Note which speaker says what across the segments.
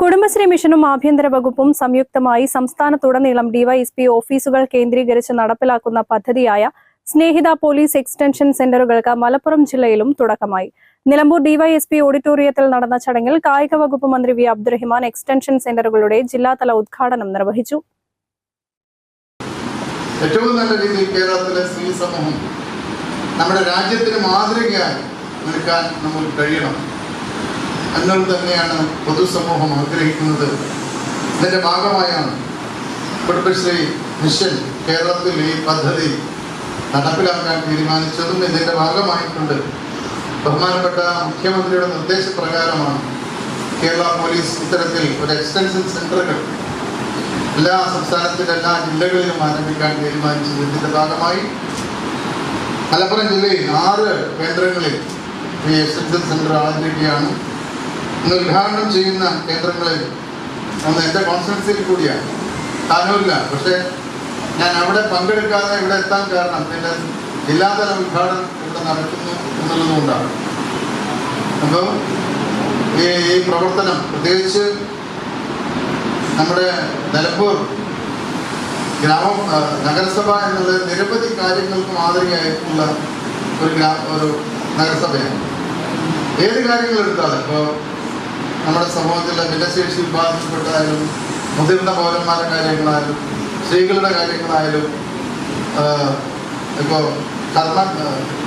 Speaker 1: കുടുംബശ്രീ മിഷനും ആഭ്യന്തര വകുപ്പും സംയുക്തമായി സംസ്ഥാനത്തുടനീളം ഡിവൈഎസ്പി ഓഫീസുകൾ കേന്ദ്രീകരിച്ച് നടപ്പിലാക്കുന്ന പദ്ധതിയായ സ്നേഹിത പോലീസ് എക്സ്റ്റൻഷൻ സെന്ററുകൾക്ക് മലപ്പുറം ജില്ലയിലും തുടക്കമായി. നിലമ്പൂർ ഡിവൈഎസ്പി ഓഡിറ്റോറിയത്തിൽ നടന്ന ചടങ്ങിൽ കായിക വകുപ്പ് മന്ത്രി വി. അബ്ദുറഹിമാൻ എക്സ്റ്റൻഷൻ സെന്ററുകളുടെ ജില്ലാതല ഉദ്ഘാടനം നിർവഹിച്ചു.
Speaker 2: ഏറ്റവും നല്ല രീതിയിൽ കേരളത്തിലെ സ്ത്രീ സമൂഹം നമ്മുടെ രാജ്യത്തിന് മാതൃകയായി നിൽക്കാൻ നമുക്ക് കഴിയണം. എന്നുള്ള തന്നെയാണ് പൊതുസമൂഹം ആഗ്രഹിക്കുന്നത്. ഇതിന്റെ ഭാഗമായാണ് കുടുംബശ്രീ മിഷൻ കേരളത്തിൽ ഈ പദ്ധതി നടപ്പിലാക്കാൻ തീരുമാനിച്ചതും ഇതിന്റെ ഭാഗമായിട്ടുണ്ട്. ബഹുമാനപ്പെട്ട മുഖ്യമന്ത്രിയുടെ നിർദ്ദേശപ്രകാരമാണ് കേരള പോലീസ് ഇത്തരത്തിൽ ഒരു എക്സ്റ്റൻഷൻ സെന്ററുകൾ എല്ലാ സംസ്ഥാനത്തിലെ എല്ലാ ജില്ലകളിലും ആരംഭിക്കാൻ തീരുമാനിച്ചത്. ഇതിന്റെ ഭാഗമായി മലപ്പുറം ജില്ലയിൽ ആറ് കേന്ദ്രങ്ങളിൽ ഈ എക്സ്റ്റൻഷൻ സെന്റർ ആരംഭിക്കുകയാണ്. ഇന്ന് ഉദ്ഘാടനം ചെയ്യുന്ന കേന്ദ്രങ്ങളിൽ ഒന്ന് എന്റെ കോൺഫറൻസിൽ കൂടിയാണ്. താനൂരില്ല പക്ഷേ ഞാൻ അവിടെ പങ്കെടുക്കാതെ ഇവിടെ എത്താൻ കാരണം എന്റെ ജില്ലാതല ഉദ്ഘാടനം ഇവിടെ നടക്കുന്നു എന്നുള്ളതുകൊണ്ടാണ്. അപ്പോൾ ഈ ഈ പ്രവർത്തനം പ്രത്യേകിച്ച് നമ്മുടെ നിലമ്പൂർ ഗ്രാമ നഗരസഭ എന്നുള്ളത് നിരവധി കാര്യങ്ങൾക്ക് മാതൃകയായിട്ടുള്ള ഒരു ഗ്രാ ഒരു നഗരസഭയാണ്. ഏത് കാര്യങ്ങൾ എടുത്താലും ഇപ്പോൾ നമ്മുടെ സമൂഹത്തിലെ ഭിന്നശേഷി വിഭാഗത്തിൽപ്പെട്ടതായാലും മുതിർന്ന പൗരന്മാരുടെ കാര്യങ്ങളായാലും സ്ത്രീകളുടെ കാര്യങ്ങളായാലും ഇപ്പോൾ കർമ്മ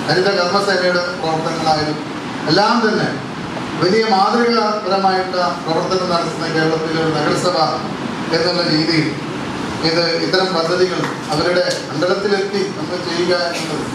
Speaker 2: ഹരിത കർമ്മസേനയുടെ പ്രവർത്തനങ്ങളായാലും എല്ലാം തന്നെ വലിയ മാതൃകാപരമായിട്ട് പ്രവർത്തനം നടത്തുന്ന കേരളത്തിലെ നഗരസഭ എന്നുള്ള രീതിയിൽ ഇത് ഇത്തരം പദ്ധതികൾ അവരുടെ മണ്ഡലത്തിലെത്തി നമ്മൾ ചെയ്യുക എന്നത്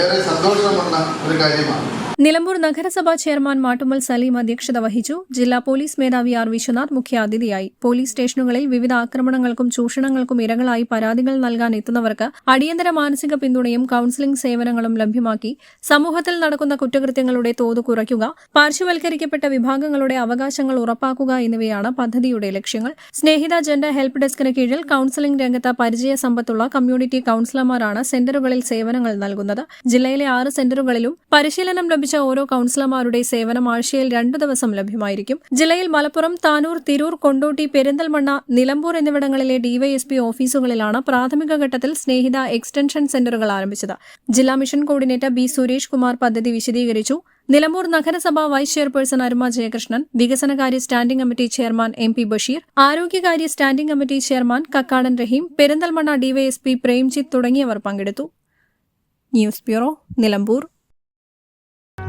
Speaker 2: ഏറെ സന്തോഷമുള്ള ഒരു കാര്യമാണ്.
Speaker 1: നിലമ്പൂർ നഗരസഭാ ചെയർമാൻ മാട്ടുമൽ സലീം അധ്യക്ഷത വഹിച്ചു. ജില്ലാ പോലീസ് മേധാവി ആർ. വിശ്വനാഥ് മുഖ്യാതിഥിയായി. പോലീസ് സ്റ്റേഷനുകളിൽ വിവിധ ആക്രമണങ്ങൾക്കും ചൂഷണങ്ങൾക്കും ഇരകളായി പരാതികൾ നൽകാൻ എത്തുന്നവർക്ക് അടിയന്തര മാനസിക പിന്തുണയും കൌൺസിലിംഗ് സേവനങ്ങളും ലഭ്യമാക്കി. സമൂഹത്തിൽ നടക്കുന്ന കുറ്റകൃത്യങ്ങളുടെ തോത് കുറയ്ക്കുക പാർശ്വവൽക്കരിക്കപ്പെട്ട വിഭാഗങ്ങളുടെ അവകാശങ്ങൾ ഉറപ്പാക്കുക എന്നിവയാണ് പദ്ധതിയുടെ ലക്ഷ്യങ്ങൾ. സ്നേഹിത ജെൻഡർ ഹെൽപ്പ് ഡെസ്കിന് കീഴിൽ കൌൺസിലിംഗ് രംഗത്ത് പരിചയ സമ്പത്തുള്ള കമ്മ്യൂണിറ്റി കൌൺസിലർമാരാണ് സെന്ററുകളിൽ സേവനങ്ങൾ നൽകുന്നത്. ജില്ലയിലെ ആറ് സെന്ററുകളിലും പരിശീലനം ലഭിച്ച ഓരോ കൌൺസിലർമാരുടെ സേവനം ആഴ്ചയിൽ രണ്ടു ദിവസം ലഭ്യമായിരിക്കും. ജില്ലയിൽ മലപ്പുറം താനൂർ തിരൂർ കൊണ്ടോട്ടി പെരിന്തൽമണ്ണ നിലമ്പൂർ എന്നിവിടങ്ങളിലെ ഡിവൈഎസ്പി ഓഫീസുകളിലാണ് പ്രാഥമിക ഘട്ടത്തിൽ സ്നേഹിത എക്സ്റ്റൻഷൻ സെന്ററുകൾ ആരംഭിച്ചത്. ജില്ലാ mission coordinator B Suresh Kumar പദ്ധതി വിശദീകരിച്ചു. നിലമ്പൂർ നഗരസഭ വൈസ് ചെയർപേഴ്സൺ അരുമ ജയകൃഷ്ണൻ വികസനകാര്യ standing committee chairman M P Basheer ആരോഗ്യകാര്യ standing committee chairman Kakkadan Rahim Perinthalmanna DYSP Premjith തുടങ്ങിയവർ പങ്കെടുത്തു. News bureau Nilambur.